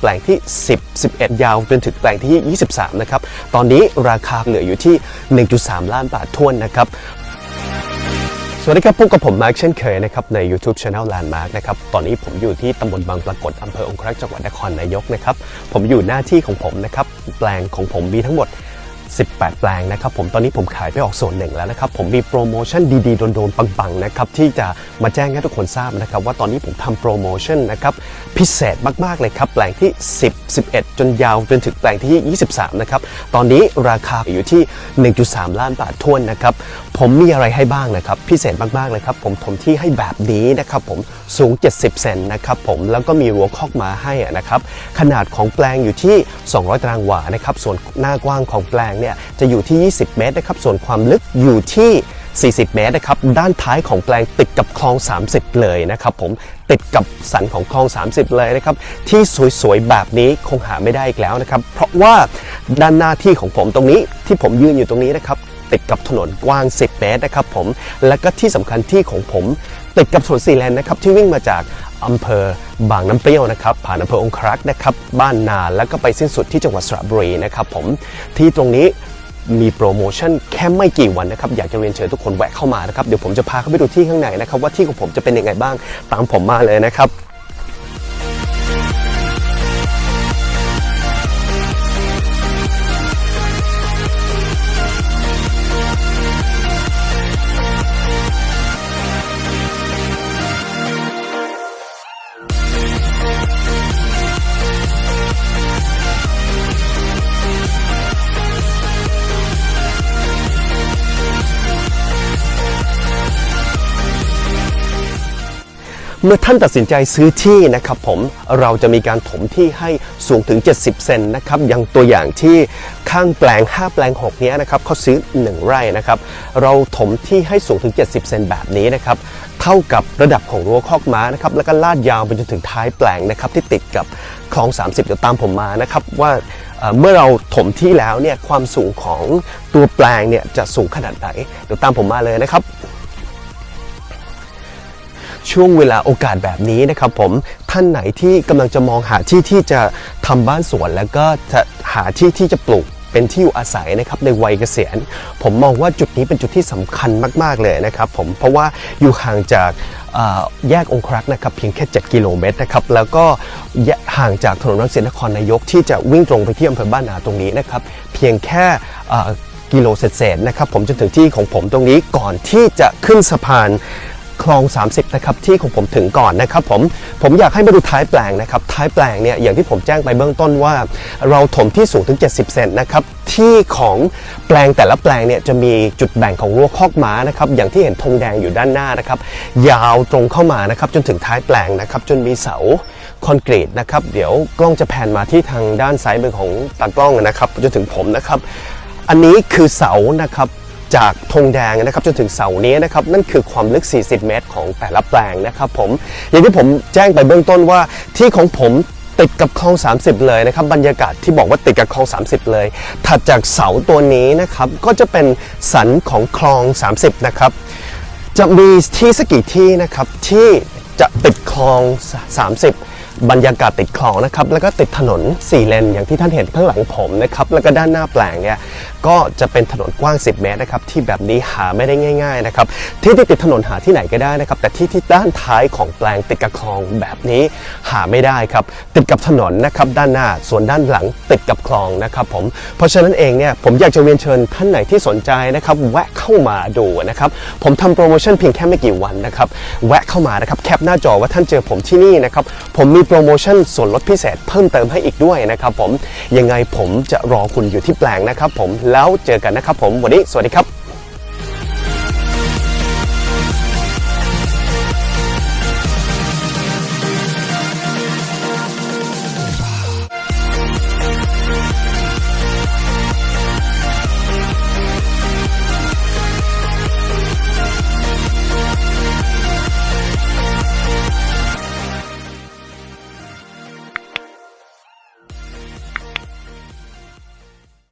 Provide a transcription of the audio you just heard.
แปลงที่ 10 11 ยาวจนถึงแปลงที่ 23 นะครับ ตอนนี้ราคาเหลืออยู่ที่ 1.3 ล้านบาททวนนะครับสวัสดีครับพบกับผมมาร์คเช่นเคยนะครับใน YouTube Channel Landmark นะครับตอนนี้ผมอยู่ที่ตำบลบางปรากฏอำเภอองครักษ์จังหวัดนครนายกนะครับผมอยู่หน้าที่ของผมนะครับแปลงของผมมีทั้งหมด 18 แปลงนะครับผมตอนนี้ผมขายไปออกส่วนหนึ่งแล้วนะครับผมมีโปรโมชั่นดีๆโดนๆปังๆนะครับที่จะมาแจ้งให้ทุกคนทราบนะครับว่าตอนนี้ผมทำโปรโมชั่นนะครับพิเศษมากๆเลยครับแปลงที่ 10 11 จนยาวจนถึงแปลงที่ 23 นะครับตอนนี้ราคาอยู่ที่ 1.3 ล้านบาททวนนะครับ ผมมีอะไรให้บ้างนะครับ พิเศษมากๆเลยครับ ผมถมที่ให้แบบนี้นะครับผมสูง 70 เซนนะครับผมแล้วก็มีรั้วคอกมาให้นะครับขนาดของแปลงอยู่ที่ 200 ตารางวานะครับส่วนหน้ากว้างของแปลงเนี่ยจะอยู่ที่ 20 เมตรนะครับส่วนความลึกอยู่ที่ 40 เมตรนะครับด้านท้ายของแปลงติดกับคลอง 30 เลยนะครับผมติดกับสันของคลอง 30 เลยนะครับที่สวยๆแบบนี้คงหาไม่ได้อีกแล้วนะครับเพราะว่าด้านหน้าที่ของผมตรงนี้ที่ผมยืนอยู่ตรงนี้นะครับ ติดกับถนนกว้าง 10 เมตรนะครับผมและก็ที่สำคัญที่ของผมติดกับถนนสีแลนนะครับที่วิ่งมาจากอำเภอบางน้ำเปรี้ยวนะครับผ่านอำเภอองครักษ์นะครับบ้านนาแล้วก็ไปสิ้นสุดที่จังหวัดสระบุรีนะครับผมที่ตรงนี้มีโปรโมชั่นแค่ไม่กี่วันนะครับอยากจะเรียนเชิญทุกคนแวะเข้ามานะครับเดี๋ยวผมจะพาเข้าไปดูที่ข้างในนะครับว่าที่ของผมจะเป็นยังไงบ้างตามผมมาเลยนะครับ เมื่อท่านตัดสินใจซื้อที่นะครับผมเราจะมีการถมที่ให้สูงถึง 70 เซนนะครับอย่างตัวอย่างที่ข้างแปลง 5 แปลง 6 เนี้ยนะครับเขาซื้อ 1 ไร่นะครับเราถมที่ให้สูงถึง 70 เซนแบบนี้นะครับเท่ากับระดับของรั้วคอกม้านะครับแล้วก็ลาดยาวไปจนถึงท้ายแปลงนะครับที่ติดกับคลอง 30 เดี๋ยวตามผมมานะครับว่าเอ่อเมื่อเราถมที่แล้วเนี่ยความสูงของตัวแปลงเนี่ยจะสูงขนาดไหนเดี๋ยวตามผมมาเลยนะครับ ช่วงเวลาโอกาสแบบนี้นะครับผมท่านไหนที่กำลังจะมองหาที่ที่จะทำบ้านสวน แล้วก็จะหาที่ที่จะปลูกเป็นที่อยู่อาศัยนะครับในวัยเกษียณ ผมมองว่าจุดนี้เป็นจุดที่สำคัญมาก ๆ เลยนะครับผมเพราะว่าอยู่ห่างจากแยกองครักษ์นะครับเพียงแค่ 7 กิโลเมตรนะครับแล้วก็ห่างจากถนนรังสิตนครนายก ที่จะวิ่งตรงไปที่อำเภอบ้านนาตรงนี้นะครับเพียงแค่กิโลเศษๆนะครับผมจนถึงที่ของผมตรงนี้ก่อนที่จะขึ้นสะพาน คลอง 30 นะครับที่ของผมถึงก่อนนะครับผมผมอยากให้มาดูท้ายแปลงนะครับท้ายแปลงเนี่ยอย่างที่ผมแจ้งไปเบื้องต้นว่า เราถมที่สูงถึง 70 เซนนะครับที่ของแปลงแต่ละแปลงเนี่ยจะมีจุดแบ่งของรั้วคอกม้านะครับอย่างที่เห็นธงแดงอยู่ด้านหน้านะครับยาวตรงเข้ามานะครับจนถึงท้ายแปลงนะครับจนมีเสาคอนกรีตนะครับเดี๋ยวกล้องจะแผนมาที่ทางด้านซ้ายมือของตากล้องนะครับจนถึงผมนะครับอันนี้คือเสานะครับ จากธงแดงนะครับจนถึงเสานี้นะครับนั่นคือความลึก 40 เมตร ของแต่ละแปลงนะครับผมอย่างที่ผมแจ้งไปเบื้องต้นว่าที่ของผมติดกับคลอง 30 เลยนะครับบรรยากาศที่บอกว่าติดกับคลอง 30 เลย ถัดจากเสาตัวนี้นะครับก็จะเป็นสันของคลอง 30 นะครับจะมีที่สักกี่ที่นะครับที่จะติดคลอง 30บรรยากาศติดคลองนะครับแล้วก็ติดถนน4เลนอย่างที่ท่านเห็นข้างหลังผมนะครับแล้วก็ด้านหน้าแปลงเนี่ย ก็จะเป็นถนนกว้าง 10 เมตรนะครับที่แบบนี้หาไม่ได้ง่าย ๆนะครับ ที่ที่ติดถนนหาที่ไหนก็ได้นะครับ แต่ที่ที่ด้านท้ายของแปลงติดกับคลองแบบนี้หาไม่ได้ครับ ติดกับถนนนะครับด้านหน้าส่วนด้านหลังติดกับคลองนะครับผมเพราะฉะนั้นเองเนี่ยผมอยากจะเรียนเชิญท่านไหนที่สนใจนะครับแวะเข้ามาดูนะครับผมทำโปรโมชั่นเพียงแค่ไม่กี่วันนะครับแวะเข้ามานะครับแคปหน้าจอว่าท่านเจอผมที่นี่นะครับผมมีโปรโมชั่นส่วนลดพิเศษเพิ่มเติมให้อีกด้วยนะครับผมยังไงผมจะรอคุณอยู่ที่แปลงนะครับผมแล้วเจอกันนะครับผมวันนี้สวัสดีครับ